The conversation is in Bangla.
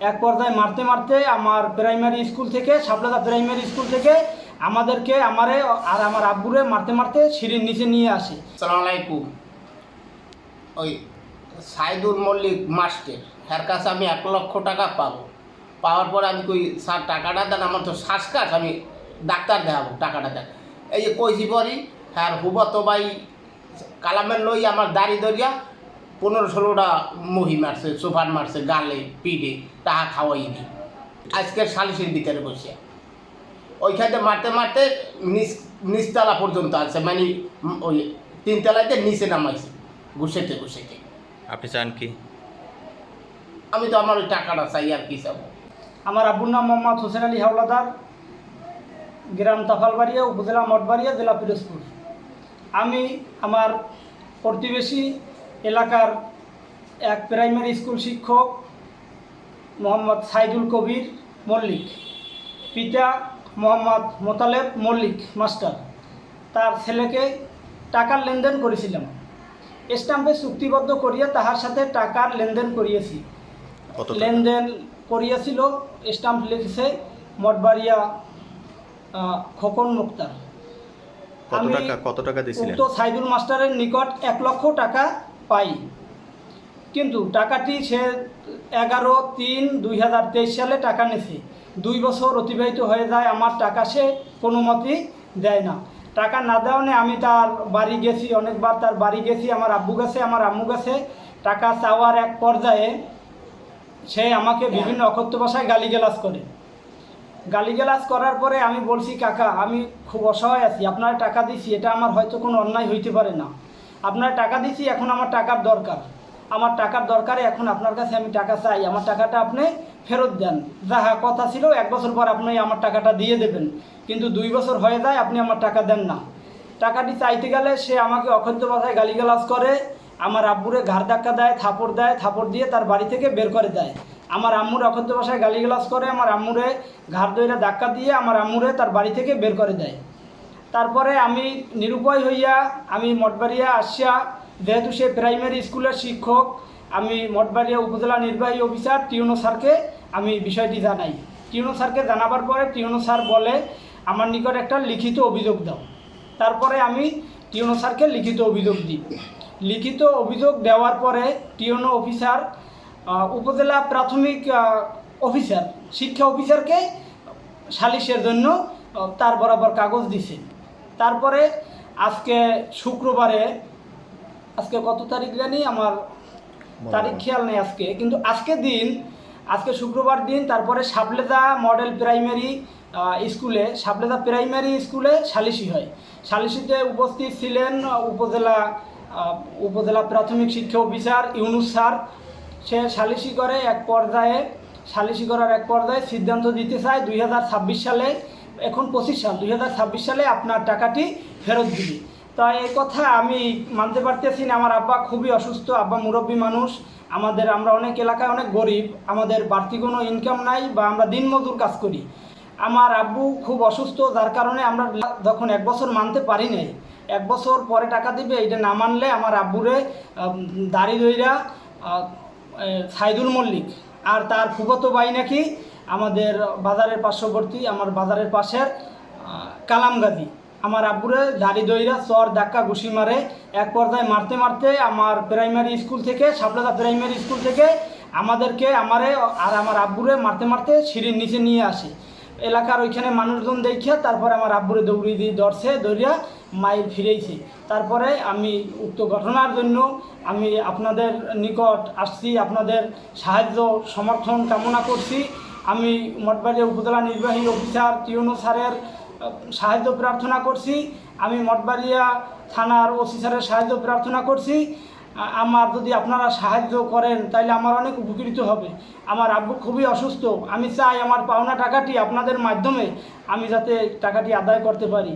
এক পর্যায়ে মারতে মারতে আমার প্রাইমারি স্কুল থেকে, সাপলাদা প্রাইমারি স্কুল থেকে আমাদেরকে আমারে আর আমার আব্বুরে মারতে মারতে সিঁড়ির নিচে নিয়ে আসে। সালাম আলাইকুম। ওই সাইদুল মল্লিক মাস্টার হের কাছে আমি এক লক্ষ টাকা পাবো। পাওয়ার পর আমি কই, স্যার, টাকাটা দেন, আমার তো শ্বাসকাশ, আমি ডাক্তার দেখাবো, টাকাটা দেন। এই যে কইছি পরি হ্যাঁ হুবত ভাই, কালামের লই আমার দাড়ি দরিয়া পনেরো ষোলোটা মহি মারছে সোফার মারছে গালে পিঠে তাহা খাওয়াই দি আজকের সালিশের ভিতরে বসে। ওইখানে মারতে মারতে নিচ নিচতলা পর্যন্ত আছে মানে ওই তিনতলাতে নিচে নামাইছে ঘুষেতে ঘুষেতে। আপনি চান কি? আমি তো আমার ওই টাকাটা চাই আর কি চাবো? আমার আব্বুর নাম মোহাম্মদ হোসেন আলী হাওলাদার গ্রাম তাফালবাড়িয়া উপজেলা মঠবাড়িয়া জেলা পিরোজপুর। আমি আমার প্রতিবেশী এলাকার এক প্রাইমারি স্কুল শিক্ষক মোহাম্মদ সাইদুল কবির মল্লিক পিতা মোহাম্মদ মোতালেব মল্লিক মাস্টার। তার ছেলেকে টাকার লেনদেন করেছিলাম। স্টাম্পে চুক্তিবদ্ধ করিয়া তাহার সাথে টাকার লেনদেন করিয়েছি। লেনদেন করিয়াছিল স্টাম্প লিখেছে মঠবাড়িয়া খোকন মুক্তার। কত টাকা? কত টাকা দিয়েছিলেন উক্ত সাইদুল মাস্টারের নিকট এক লক্ষ টাকা পাই। কিন্তু টাকাটি সে এগারো তিন দুই হাজার তেইশ সালে টাকা নিছে। দুই বছর অতিবাহিত হয়ে যায়, আমার টাকা সে কোনো মতেই দেয় না। টাকা না দেওয়ানে আমি তার বাড়ি গেছি, অনেকবার তার বাড়ি গেছি, আমার আব্বু গেছে, আমার আম্মু গেছে। টাকা চাওয়ার এক পর্যায়ে সে আমাকে বিভিন্ন অকথ্য ভাষায় গালিগালাজ করে। গালিগালাজ করার পরে আমি বলছি, কাকা, আমি খুব অসহায় আছি, আপনার টাকা দিছি, এটা আমার হয়তো কোনো অন্যায় হইতে পারে না। আপনার টাকা দিছি, এখন আমার টাকার দরকার। আমার টাকার দরকারে এখন আপনার কাছে আমি টাকা চাই। আমার টাকাটা আপনি ফেরত দেন। যাহা কথা ছিল, এক বছর পর আপনি আমার টাকাটা দিয়ে দেবেন। কিন্তু দুই বছর হয়ে যায়, আপনি আমার টাকা দেন না। টাকাটি চাইতে গেলে সে আমাকে অকথ্য ভাষায় গালিগালাজ করে, আমার আব্বুরে ঘাড় ধাক্কা দেয়, থাপড় দেয়, থাপড় দিয়ে তার বাড়ি থেকে বের করে দেয়। আমার আম্মুর অকথ্য ভাষায় গালিগালাজ করে, আমার আম্মুরে ঘাড় দইরা ধাক্কা দিয়ে, আমার আম্মুরে তার বাড়ি থেকে বের করে দেয়। তারপরে আমি নিরুপায় হইয়া আমি মঠবাড়িয়া আসিয়া, যেহেতু সে প্রাইমারি স্কুলের শিক্ষক, আমি মঠবাড়িয়া উপজেলা নির্বাহী অফিসার টিউনো স্যারকে আমি বিষয়টি জানাই। টিউনো স্যারকে জানাবার পরে টিউনো স্যার বলে, আমার নিকট একটা লিখিত অভিযোগ দাও। তারপরে আমি টিউনো স্যারকে লিখিত অভিযোগ দিই। লিখিত অভিযোগ দেওয়ার পরে টিউনো অফিসার উপজেলা প্রাথমিক অফিসার শিক্ষা অফিসারকে সালিশের জন্য তার বরাবর কাগজ দিছে। তারপরে আজকে শুক্রবারে আজকে কত তারিখ জানি? আমার তারিখ খেয়াল নেই আজকে। কিন্তু আজকে দিন আজকে শুক্রবার দিন তারপরে সাবলেদা মডেল প্রাইমারি স্কুলে সাবলেদা প্রাইমারি স্কুলে সালিশি হয়। সালিশিতে উপস্থিত ছিলেন উপজেলা উপজেলা প্রাথমিক শিক্ষা অফিসার ইউনুস স্যার। সে সালিশি করে এক পর্যায়ে সালিশি করার এক পর্যায়ে সিদ্ধান্ত দিতে চায় দুই হাজার ছাব্বিশ সালে। এখন পঁচিশ সাল, দুই হাজার ছাব্বিশ সালে আপনার টাকাটি ফেরত দিবে তা এই কথা আমি মানতে পারতেছি না, আমার আব্বা খুবই অসুস্থ, আব্বা মুরব্বী মানুষ। আমাদের, আমরা অনেক এলাকায় অনেক গরিব, আমাদের বাড়তি কোনো ইনকাম নাই বা আমরা দিনমজুর কাজ করি। আমার আব্বু খুব অসুস্থ, যার কারণে আমরা যখন এক বছর মানতে পারি নাই। এক বছর পরে টাকা দিবে এটা না মানলে আমার আব্বুরে দাড়ি দইরা সাইদুল মল্লিক আর তার ফুফতো ভাই নাকি আমাদের বাজারের পার্শ্ববর্তী, আমার বাজারের পাশের কালামগাজি। আমার আব্বুরে দাড়ি দইরা চর ধাক্কা ঘুষি মারে, এক পর্যায়ে মারতে মারতে আমার প্রাইমারি স্কুল থেকে, সাপলাদা প্রাইমারি স্কুল থেকে আমাদেরকে, আমারে আর আমার আব্বুরে মারতে মারতে সিঁড়ির নিচে নিয়ে আসে। এলাকার ওইখানে মানুষজন দেখিয়া তারপরে আমার আব্বুরে দৌড়ি দিয়ে ধরছে দৌড়িয়া মায়ের ফিরেছি তারপরে আমি উক্ত ঘটনার জন্য আমি আপনাদের নিকট আসছি, আপনাদের সাহায্য সমর্থন কামনা করছি। আমি মঠবাড়িয়া উপজেলা নির্বাহী অফিসার টিউনো স্যারের সাহায্য প্রার্থনা করছি। আমি মঠবাড়িয়া থানার ওসি স্যারের সাহায্য প্রার্থনা করছি। আমার যদি আপনারা সাহায্য করেন তাহলে আমার অনেক উপকৃত হবে। আমার আব্বু খুবই অসুস্থ। আমি চাই আমার পাওনা টাকাটি আপনাদের মাধ্যমে আমি যাতে টাকাটি আদায় করতে পারি।